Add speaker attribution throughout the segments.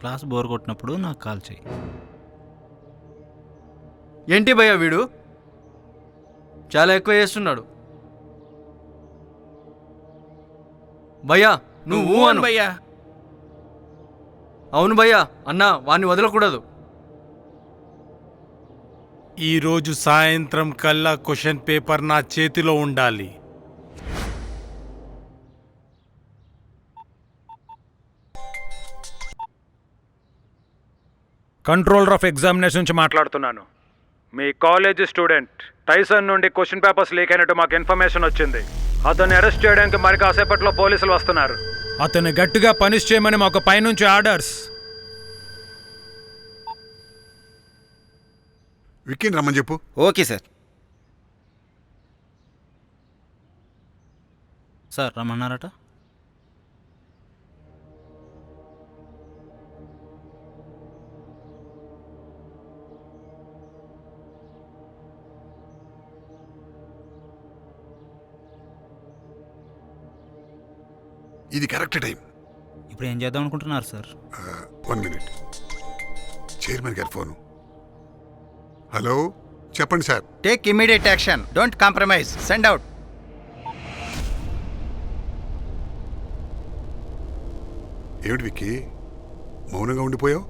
Speaker 1: Class bore కొట్టినప్పుడు నాకు call చేయి.
Speaker 2: ఏంటి భయ్యా వీడు? చాలా ఎక్కువ చేస్తున్నాడు. భయ్యా నువ్వు అను
Speaker 3: భయ్యా.
Speaker 2: అవును భయ్యా అన్న వాడిని వదలకూడదు.
Speaker 3: ఈరోజు సాయంత్రం కల్లా క్వశ్చన్ పేపర్ నా చేతిలో ఉండాలి. కంట్రోలర్ ఆఫ్ ఎగ్జామినేషన్ నుంచి మాట్లాడుతున్నాను. మీ కాలేజ్ స్టూడెంట్ టైసన్ నుండి క్వశ్చన్ పేపర్స్ లీక్ అయినట్టు మాకు ఇన్ఫర్మేషన్ వచ్చింది. అతన్ని అరెస్ట్ చేయడానికి మరి కాసేపట్లో పోలీసులు వస్తున్నారు. అతన్ని గట్టిగా పనిష్ చేయమని మాకు పైనుంచి ఆర్డర్స్.
Speaker 4: విక్కీని రమ్మని చెప్పు.
Speaker 5: Okay sir.
Speaker 1: సార్ రమ్మన్నారట?
Speaker 4: ఇది కరెక్ట్ టైం.
Speaker 1: ఇప్పుడు ఏం చేద్దాం అనుకుంటున్నారు సార్?
Speaker 4: One minute. చైర్మన్ గారి ఫోను. హలో? చెప్పండి sir.
Speaker 5: Take immediate action don't compromise send out
Speaker 4: ఏమిటి విక్కీ? మౌనంగా ఉండిపోయావు?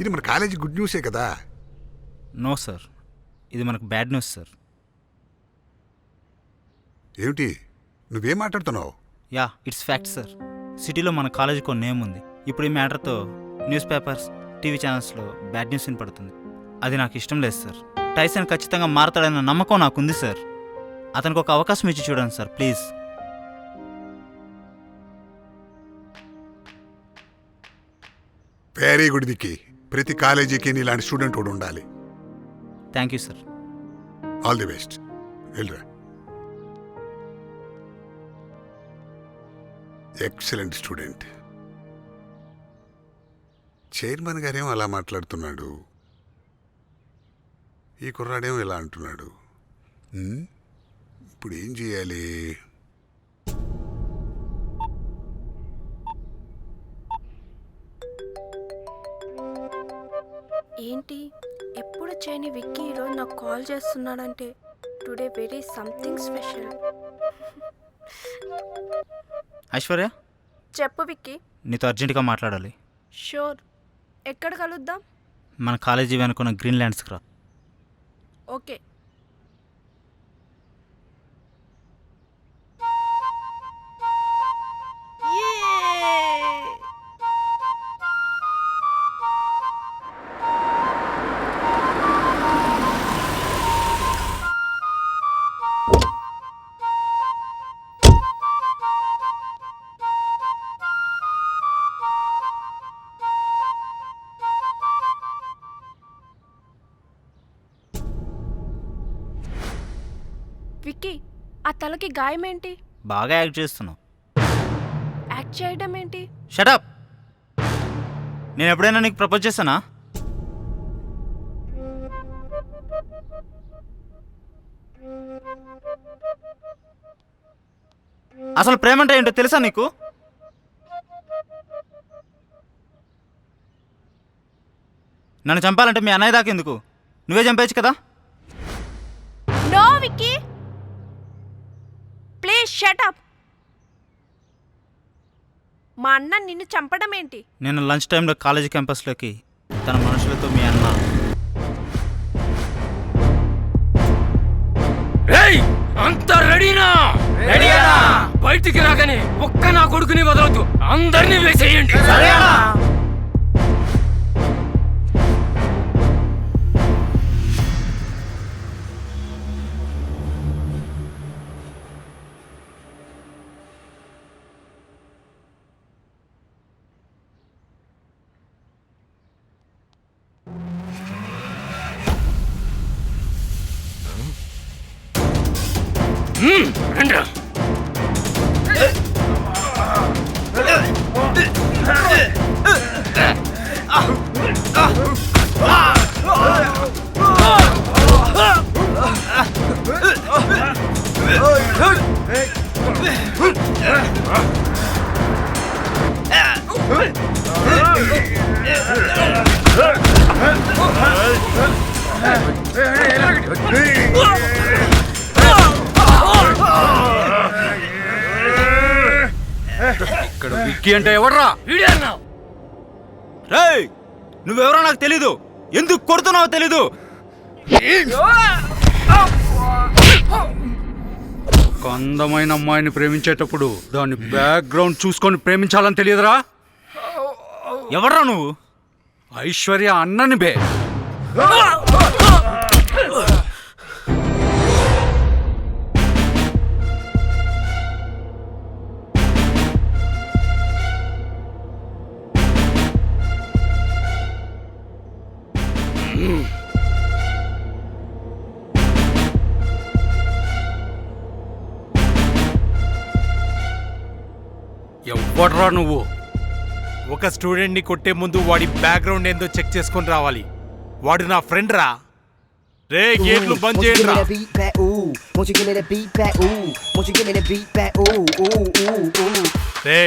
Speaker 4: ఇది మన కాలేజీ గుడ్ న్యూసే కదా?
Speaker 1: No sir. ఇది మనకు బ్యాడ్ న్యూస్ సార్.
Speaker 4: ఏమిటి? నువ్వేం మాట్లాడుతున్నావు?
Speaker 1: Yeah it's fact sir. సిటీలో మన కాలేజీకి ఒక నేమ్ ఉంది. ఇప్పుడు ఈ మ్యాటర్తో న్యూస్ పేపర్స్ టీవీ ఛానల్స్లో బ్యాడ్ న్యూస్ వినపడుతుంది. అది నాకు ఇష్టం లేదు సార్. టైసన్ ఖచ్చితంగా మారతాడన్న నమ్మకం నాకుంది సార్. అతనికి ఒక అవకాశం ఇచ్చి చూడండి sir please.
Speaker 4: Very good Vicky ప్రతి కాలేజీకి నీలాంటి స్టూడెంట్ కూడా ఉండాలి.
Speaker 1: Thank you sir.
Speaker 4: All the best వెళ్ళరా ఎక్సలెంట్ స్టూడెంట్. చైర్మన్ గారేమో అలా మాట్లాడుతున్నాడు. ఈ కుర్రాడేమో ఇలా అంటున్నాడు. ఇప్పుడు ఏం చేయాలి?
Speaker 6: ఏంటి? ఎప్పుడు చేయని విక్కీ ఈరోజు నాకు కాల్ చేస్తున్నాడంటే today very something special.
Speaker 1: Aishwarya?
Speaker 6: చెప్పు విక్కీ.
Speaker 1: నీతో అర్జెంటుగా మాట్లాడాలి.
Speaker 6: షూర్. ఎక్కడ కలుద్దాం?
Speaker 1: మన కాలేజీ వెనుకున్న గ్రీన్ ల్యాండ్స్కి రా.
Speaker 6: ఓకే. తలకి గాయం ఏంటి
Speaker 1: బాగా యాక్ట్ చేస్తున్నావు.
Speaker 6: యాక్ట్ చేయడం ఏంటి?
Speaker 1: షటప్ నేను ఎప్పుడైనా నీకు ప్రపోజ్ చేశానా? అసలు ప్రేమ అంటే ఏంటో తెలుసా నీకు? నన్ను చంపాలంటే మీ అన్నయ్య దాకా ఎందుకు? నువ్వే చంపేయచ్చు కదా?
Speaker 6: No Vicky! Please shut up మా అన్న నిన్ను చంపడం ఏంటి
Speaker 1: నేను లంచ్ టైంలో కాలేజీ క్యాంపస్లోకి తన మనుషులతో మీ అన్న.
Speaker 7: అంత రెడీనా? రెడీనా? బయటికి రాగానే ఒక్క నా కొడుకుని వదలొద్దు. అందరినీ 음,
Speaker 5: 간다. 으아!
Speaker 2: ఇక్కడ విక్కీ అంటే ఎవడ్రా?
Speaker 1: రేయ్ నువ్వెవరో నాకు తెలీదు. ఎందుకు కొడుతున్నావో తెలీదు.
Speaker 2: ఒక అందమైన అమ్మాయిని ప్రేమించేటప్పుడు దాని బ్యాక్గ్రౌండ్ చూసుకొని ప్రేమించాలని తెలియదురా?
Speaker 1: ఎవడ్రా నువ్వు?
Speaker 2: ఐశ్వర్య అన్నని బే. ఎవడ్రా నువ్వు?
Speaker 8: ఒక స్టూడెంట్ని కొట్టే ముందు వాడి బ్యాక్గ్రౌండ్ ఏందో చెక్ చేసుకొని రావాలి. వాడు నా ఫ్రెండ్ రా. రే గేట్లు బంద్ చేయండి రా. రే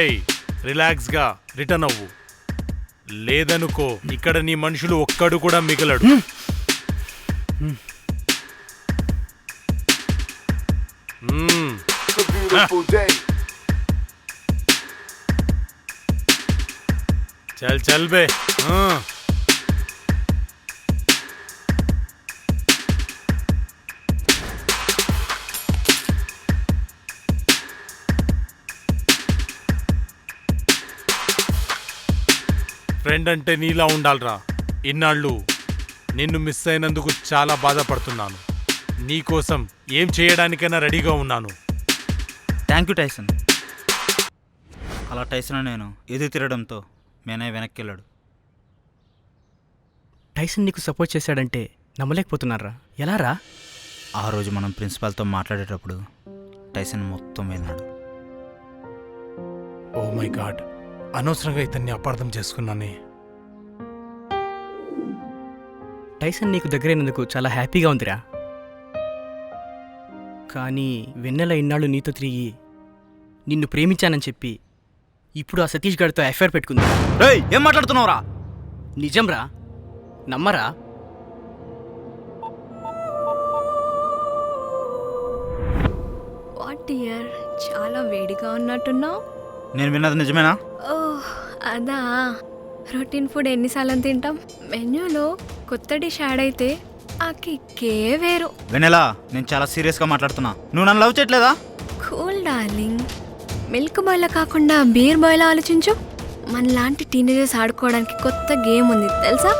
Speaker 8: రిలాక్స్గా రిటర్న్ అవ్వు. లేదనుకో ఇక్కడ నీ మనుషులు ఒక్కడు కూడా మిగలడు. మ్మ్. चल चल బే हाँ। ఫ్రెండ్ అంటే నీలా ఉండాలిరా. ఇన్నాళ్ళు నిన్ను మిస్ అయినందుకు చాలా బాధపడుతున్నాను. నీకోసం ఏం చేయడానికైనా రెడీగా ఉన్నాను.
Speaker 1: థ్యాంక్ యూ టైసన్ అలా టైసన్ నేను ఎదురు తిరగడంతో మేనయ్య వెనక్కి వెళ్ళాడు
Speaker 9: టైసన్ నీకు సపోర్ట్ చేశాడంటే నమ్మలేకపోతున్నారా? ఎలా రా?
Speaker 1: ఆ రోజు మనం ప్రిన్సిపాల్తో మాట్లాడేటప్పుడు టైసన్ మొత్తం విన్నాడు
Speaker 8: ఓ మై గాడ్. అనవసరంగా ఇతన్ని అపార్థం చేసుకున్నానే.
Speaker 9: టైసన్ నీకు దగ్గరైనందుకు చాలా హ్యాపీగా ఉందిరా. కానీ వెన్నెల ఇన్నాళ్ళు నీతో తిరిగి నిన్ను ప్రేమించానని చెప్పి ఇప్పుడు ఆ సతీష్ గారితో ఎఫ్ఐఆర్ పెట్టుకుంది.
Speaker 1: రేయ్ ఏం మాట్లాడుతున్నావురా?
Speaker 9: నిజంరా? నమ్మరా?
Speaker 6: What year? చాలా వేడిగా ఉన్నట్టున్నావు.
Speaker 1: నేను విన్నది నిజమేనా?
Speaker 6: ఓహ్ అదా. రొటీన్ ఫుడ్ ఎన్నిసార్లు తింటాం. మెన్యూలో కొత్త డిష్ యాడ్ అయితే ఆ కిక్కే వేరు.
Speaker 1: వెనెలా నేను చాలా సీరియస్గా మాట్లాడుతున్నా. నువ్వు నన్ను లవ్ చేయట్లేదా?
Speaker 6: Cool darling. మిల్క్ బాయ్లా కాకుండా బీర్ బాయ్లా ఆలోచించు. మన లాంటి టీనేజర్స్ ఆడుకోవడానికి కొత్త గేమ్ ఉంది తెలుసా?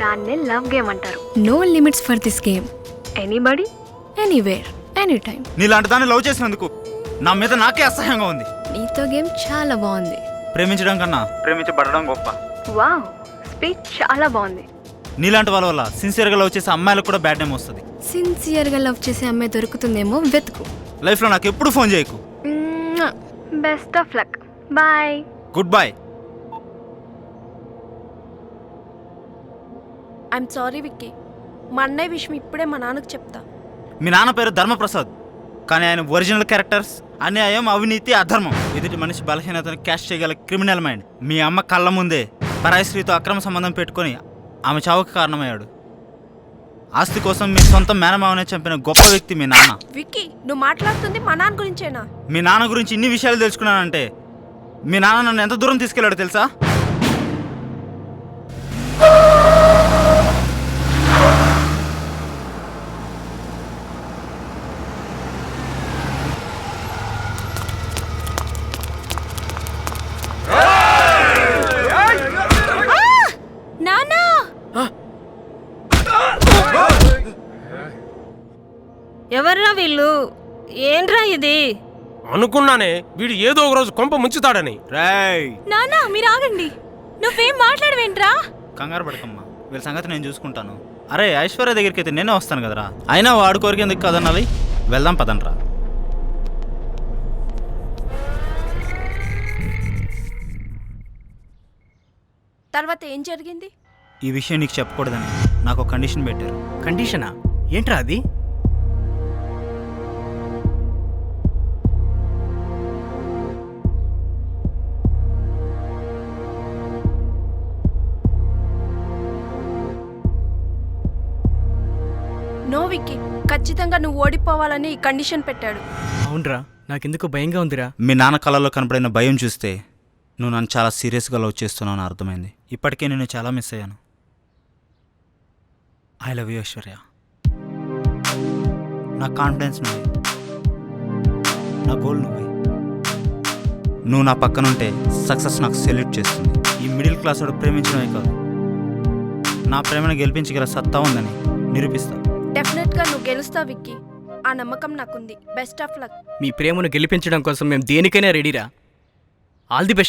Speaker 6: దాన్నే లవ్ గేమ్ అంటారు. No limits for this game. Anybody anywhere any time
Speaker 1: నీలాంటి దాన్ని లవ్ చేసినందుకు నా మీద నాకే అసహ్యంగా ఉంది.
Speaker 6: నీతో గేమ్ చాలా బాగుంది.
Speaker 1: ప్రేమించడం కన్నా ప్రేమించబడడం గొప్ప.
Speaker 6: వావ్ స్పీచ్ చాలా బాగుంది.
Speaker 1: నీలాంటి వాళ్ళ వల్ల సిన్సియర్గా లవ్ చేసే అమ్మాయిలకు కూడా బ్యాడ్ నేమ్ వస్తుంది.
Speaker 6: సిన్సియర్గా లవ్ చేసే అమ్మాయి దొరుకుతుందేమో వెతుకు.
Speaker 1: లైఫ్లో నాకు ఎప్పుడు ఫోన్ చేయకు.
Speaker 6: Best of luck boy
Speaker 1: good boy
Speaker 6: I'm sorry Vicky మా అన్నయ్య విషయం ఇప్పుడే మా నాన్నకు చెప్తా.
Speaker 1: మీ నాన్న పేరు ధర్మప్రసాద్. కానీ ఆయన ఒరిజినల్ క్యారెక్టర్స్ అన్యాయం అవినీతి అధర్మం. ఎదుటి మనిషి బలహీనతను క్యాష్ చేయగల క్రిమినల్ మైండ్. మీ అమ్మ కళ్ళ ముందే పరాయి స్త్రీతో అక్రమ సంబంధం పెట్టుకొని ఆమె చావుకు కారణమయ్యాడు. ఆస్తి కోసం మీ సొంత మేనమావనే చంపిన గొప్ప వ్యక్తి మీ నాన్న.
Speaker 6: విక్కీ నువ్వు మాట్లాడుతుంది మా నాన్న గురించేనా?
Speaker 1: మీ నాన్న గురించి ఇన్ని విషయాలు తెలుసుకున్నానంటే మీ నాన్న నన్ను ఎంత దూరం తీసుకెళ్ళాడు తెలుసా?
Speaker 10: ఎవర్రా వీళ్ళు? ఏంట్రా ఇది?
Speaker 7: అనుకున్నానే వీడు ఏదో ఒక రోజు కొంప ముంచుతాడని.
Speaker 1: రేయ్.
Speaker 10: నానా మీరు ఆగండి. నువ్వేం మాట్లాడవేంట్రా?
Speaker 1: కంగారు పడకమ్మా. వీళ్ళ సంగతి నేను చూసుకుంటాను. అరే ఐశ్వర్య దగ్గరికి అయితే నేనే వస్తాను కదరా? అయినా వాడు కోరిక ఎందుకు కదనాలి? వెళ్దాం పదనరా
Speaker 6: తర్వాత ఏం జరిగింది?
Speaker 1: ఈ విషయం నీకు చెప్పకూడదని నాకు ఒక కండిషన్ పెట్టారు.
Speaker 9: కండిషనా ఏంట్రా అది?
Speaker 10: నో విక్కీ ఖచ్చితంగా నువ్వు ఓడిపోవాలని కండిషన్ పెట్టాడు.
Speaker 9: అవునరా నాకెందుకో భయంగా ఉందిరా.
Speaker 1: మీ నాన్న కళలో కనపడిన భయం చూస్తే నువ్వు నన్ను చాలా సీరియస్గా లవ్ చేస్తున్నావు అని అర్థమైంది. ఇప్పటికే నేను చాలా మిస్ అయ్యాను. I love you Aishwarya. నా కాన్ఫిడెన్స్ నువ్వే. నా గోల్ నువ్వే. నువ్వు నా పక్కన ఉంటే సక్సెస్ నాకు సెల్యూట్ చేస్తుంది. ఈ మిడిల్ క్లాస్ వాడు ప్రేమించడమే కాదు. నా ప్రేమను గెలిపించగల సత్తా ఉందని నిరూపిస్తా
Speaker 10: డెఫినెట్ గా నువ్వు గెలుస్తావు విక్కీ. ఆ నమ్మకం నాకుంది. Best of luck.
Speaker 9: మీ ప్రేమను గెలిపించడం కోసం మేము దేనికైనా రెడీరా? All the best.